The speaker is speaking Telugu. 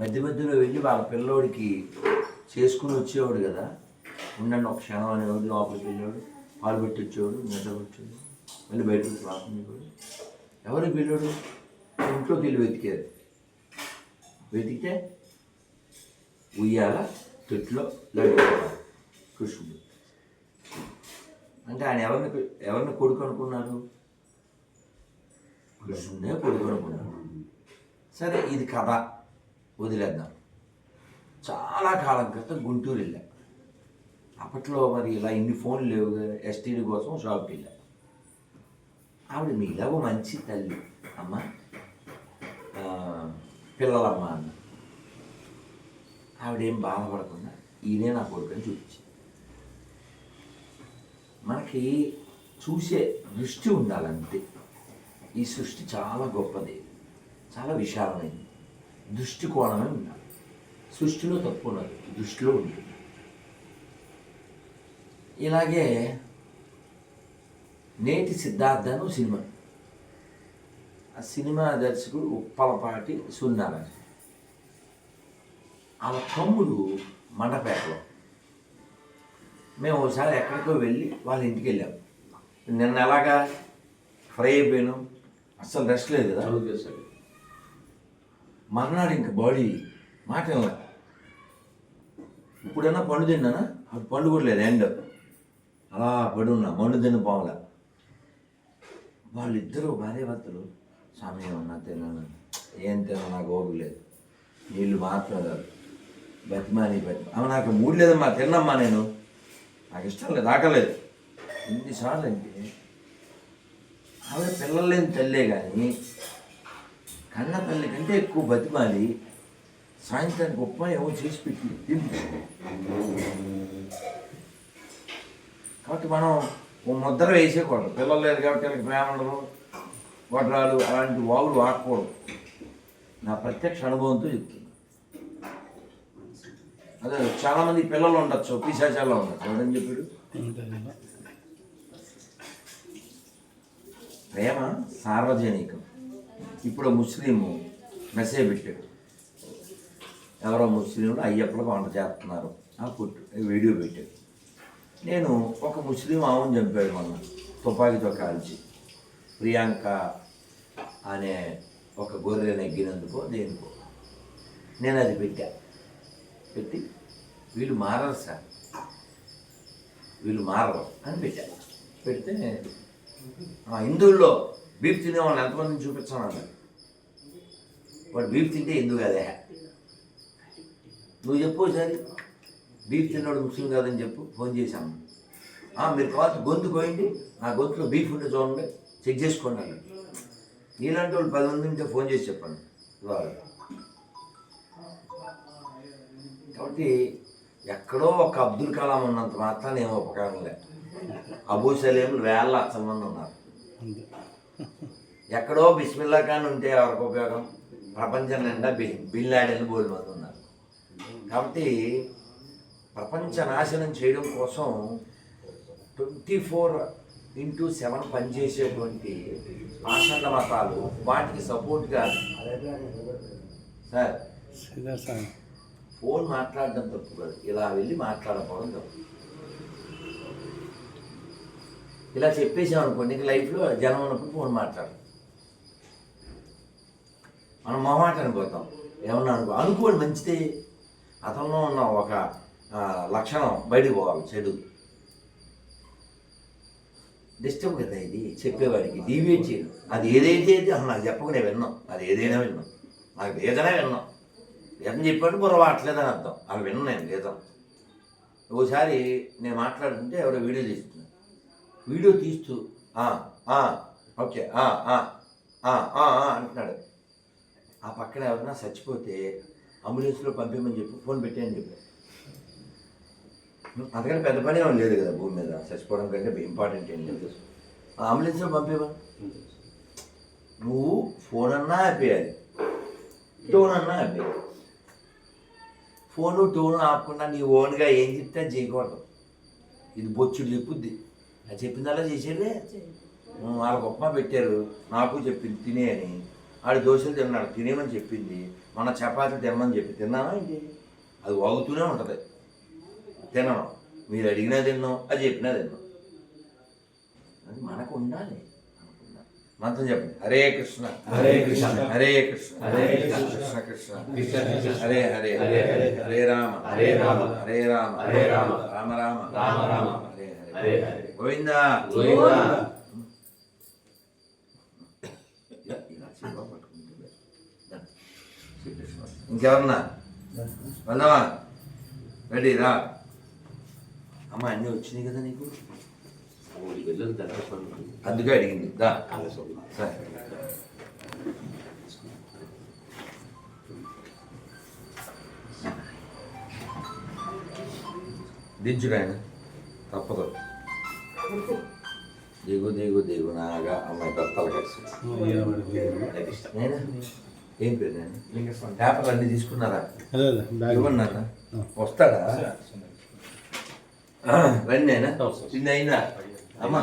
మధ్య మధ్యలో వెళ్ళి వాళ్ళ పిల్లోడికి చేసుకుని వచ్చేవాడు కదా. ఉండండి ఒక క్షణం అనేవాడు లోపలికి వెళ్ళేవాడు? పాలు పెట్టి వచ్చేవాడు నిద్ర వచ్చేవాడు మళ్ళీ బయటకు రాకుండా ఉండేవాడు ఎవరికి వెళ్ళాడు ఇంట్లోకి వెళ్ళి వెతికారు. వెతికితే ఉయ్యాల తొట్టిలో లడ్డు కృష్ణుడు. అంటే ఆయన ఎవరిని ఎవరిని కొడుకు అనుకున్నారు? కృష్ణుడే కొడుకు అనుకున్నారు సరే ఇది కథ. వదిలేద్దాం. చాలా కాలం క్రితం గుంటూరు వెళ్ళా. అప్పట్లో మరి ఇలా ఇన్ని ఫోన్లు లేవు ఎస్టీడీ కోసం షాప్కి వెళ్ళా. ఆవిడ మీలాగో మంచి తల్లి. అమ్మ పిల్లలమ్మ అన్న. ఆవిడేం బాధపడకుండా ఈయనే నా కొడుకుని చూపించింది మనకి చూసే దృష్టి ఉండాలంతే. ఈ సృష్టి చాలా గొప్పది. చాలా విశాలమైంది. దృష్టి కోణమే ఉండాలి సృష్టిలో తప్పు ఉండదు దృష్టిలో ఉంటుంది ఇలాగే నేటి సిద్ధార్థను సినిమా. ఆ సినిమా దర్శకుడు ఉప్పలపాటి సున్నారాజు వాళ్ళ తమ్ముడు మండపేటలో. మేము ఒకసారి ఎక్కడికో వెళ్ళి వాళ్ళ ఇంటికి వెళ్ళాం. నిన్న ఎలాగా? ఫ్రై అయిపోయాను. అస్సలు రెస్ట్ లేదు కదా? మర్నాడు ఇంక బాడీ మాట ఇప్పుడన్నా ఇప్పుడైనా పండు తిన్నానా? అప్పుడు పండు కూడా లేదు ఎండ్. అలా పడి ఉన్నా మండు తిన్న పాముల. వాళ్ళిద్దరూ భార్యాభర్తలు సమయం ఉన్నా తిన్నాను? ఏం తిన్నా నాకు ఓపిలేదు నీళ్ళు మాత్రం కాదు బతిమాలి బతి అవి నాకు మూడు లేదమ్మా తిన్నమ్మా నేను. నాకు ఇష్టం లేదు ఆకలేదు. ఇన్నిసార్లు అంటే ఆవిడ పిల్లలేని తల్లే కానీ కన్న తల్లి కంటే ఎక్కువ బతిమాలి సాయంత్రానికి ఉప్మా ఏమో చేసి పెట్టి తింపి కాబట్టి మనం ఓ ముద్ర వేసేయకూడదు. పిల్లలు లేదు కాబట్టి వీళ్ళకి ప్రేమ ఉండదు. వడ్రాలు అలాంటి వాగులు వాడకూడదు. నా ప్రత్యక్ష అనుభవంతో చెప్తున్నా. అదే చాలామంది పిల్లలు ఉండొచ్చు పిశాచాల్లో ఉండొచ్చు. ఎవడని చెప్పాడు? ప్రేమ సార్వజనికం. ఇప్పుడు ముస్లిము మెసేజ్ పెట్టాడు. ఎవరో ముస్లింలు అయ్యప్పలకు వంట చేస్తున్నారు ఆ కుట్టు వీడియో పెట్టాడు. నేను ఒక ముస్లిం ఆవును చంపాడు మొన్న తుపాకీతో కాల్చి. ప్రియాంక అనే ఒక గొర్రె నెగ్గినందుకో దేనికో. నేను అది పెట్టా. పెట్టి వీళ్ళు మారరు సార్. వీళ్ళు మారరు అని పెట్టా. పెడితే ఆ హిందువుల్లో బీఫ్ తినే వాళ్ళు ఎంతమందిని చూపించాను వాడు బీఫ్ తింటే హిందూ కదే నువ్వు చెప్పు ఒకసారి. బీఫ్ తిన్నాడు ముస్లిం కాదని చెప్పు ఫోన్ చేశాను ఆ, మీరు కావాలి గొంతు పోయింది నా గొంతులో బీఫ్ ఉంటే చూడండి చెక్ చేసుకోండి అన్నాడు. నీలాంటి వాళ్ళు పది మంది ఉంటే ఫోన్ చేసి చెప్పండి ఇవాళ. కాబట్టి ఎక్కడో ఒక అబ్దుల్ కలాం ఉన్నంత మాత్రాన్ని ఏమో ఉపకారం లేదు అబూ సలీంలు వేల లక్షల మంది ఉన్నారు. ఎక్కడో బిస్మిల్లా ఖాన్ ఉంటే ఎవరికి ఉపయోగం? ప్రపంచం నిండా బి బిన్ లాడెన్ బోల్ మంది ఉన్నారు కాబట్టి ప్రపంచ నాశనం చేయడం కోసం ట్వంటీ ఫోర్ ఇంటూ సెవెన్ పనిచేసేటువంటి పాషండ మతాలు వాటికి సపోర్ట్గా సార్ ఫోన్ మాట్లాడడం తప్పు కాదు. ఇలా వెళ్ళి మాట్లాడకపోవడం తప్పు. ఇలా చెప్పేసాం అనుకోండి లైఫ్లో జనం ఉన్నప్పుడు ఫోన్ మాట్లాడు మనం మొహమాట అనిపోతాం ఏమన్నా అనుకో అనుకోండి మంచిదే అతనిలో ఉన్న ఒక లక్షణం బయటకు పోవాలి చెడు. డిస్టర్బ్ కదా ఇది? చెప్పేవాడికి డీవియేట్ చేయడం అది ఏదైతే అది అసలు నాకు చెప్పకనే విన్నాం. అది ఏదైనా విన్నాం. నాకు లేదనే విన్నాం. వేదన చెప్పాడు బుర్ర వాట్లేదని అర్థం. అవి విన్నాను నేను లేదని ఒకసారి నేను మాట్లాడుతుంటే ఎవరో వీడియో తీస్తున్నా వీడియో తీస్తూ ఓకే అంటున్నాడు. ఆ పక్కన ఎవరైనా చచ్చిపోతే అంబులెన్స్లో పంపించమని చెప్పి ఫోన్ పెట్టాయని చెప్పాడు అందుకని పెద్ద పని ఏమీ లేదు కదా భూమి మీద. చచ్చిపోవడం కంటే ఇంపార్టెంట్ ఏం లేదు ఆ అంబులెన్స్లో పంపేవా నువ్వు ఫోన్ అన్నా ఆపేయాలి. టోన్ అన్నా ఆపేయాలి. ఫోను టోను ఆపకుండా నీ ఓన్గా ఏం చెప్తే చేయకూడదు. ఇది బొచ్చుడు చెప్పుద్ది. అది చెప్పిందల్లా చేసేదే. వాళ్ళకి ఉప్మా పెట్టారు. నాకు చెప్పింది తినే అని. ఆడు దోశలు తిన్నాడు తినేమని చెప్పింది మన చపాతీ తినమని చెప్పి తిన్నానా ఏంటి అది వాగుతూనే ఉంటుంది తినడం మీరు అడిగినా తిన్నాం అది చెప్పినా తిన్నాం అది మనకు ఉండాలి. మంత్రం చెప్పండి హరే కృష్ణ హరే కృష్ణ. హరే కృష్ణ హరే కృష్ణ. కృష్ణ కృష్ణ. హరే హరే హరే రామ హరే రామ. హరే రామ హరే రామ. రామ రామ రామ రామ. హరే హరే. గోవిందా గోవిందా. ఇలా ఇలా చేతిలో పట్టుకుంటే దా. శ్రీకృష్ణ. ఇంకెవరన్నా? వెళ్దామా రెడీ రా. అమ్మ అన్నీ వచ్చినాయి కదా నీకు? అందుకే అడిగింది. దా. సరే. దించుడు ఆయన. తప్పదు. దిగు దిగు దిగు నాగా. అమ్మాయి భర్తలు కలిసి ఏం పేరు నేను పేపర్లు అన్నీ తీసుకున్నారా? అదే అదే బ్యాగ్. ఇవ్వన్నారా వస్తాడా? రండి అయినా వస్తాడు. చిన్న అయినా అమ్మా.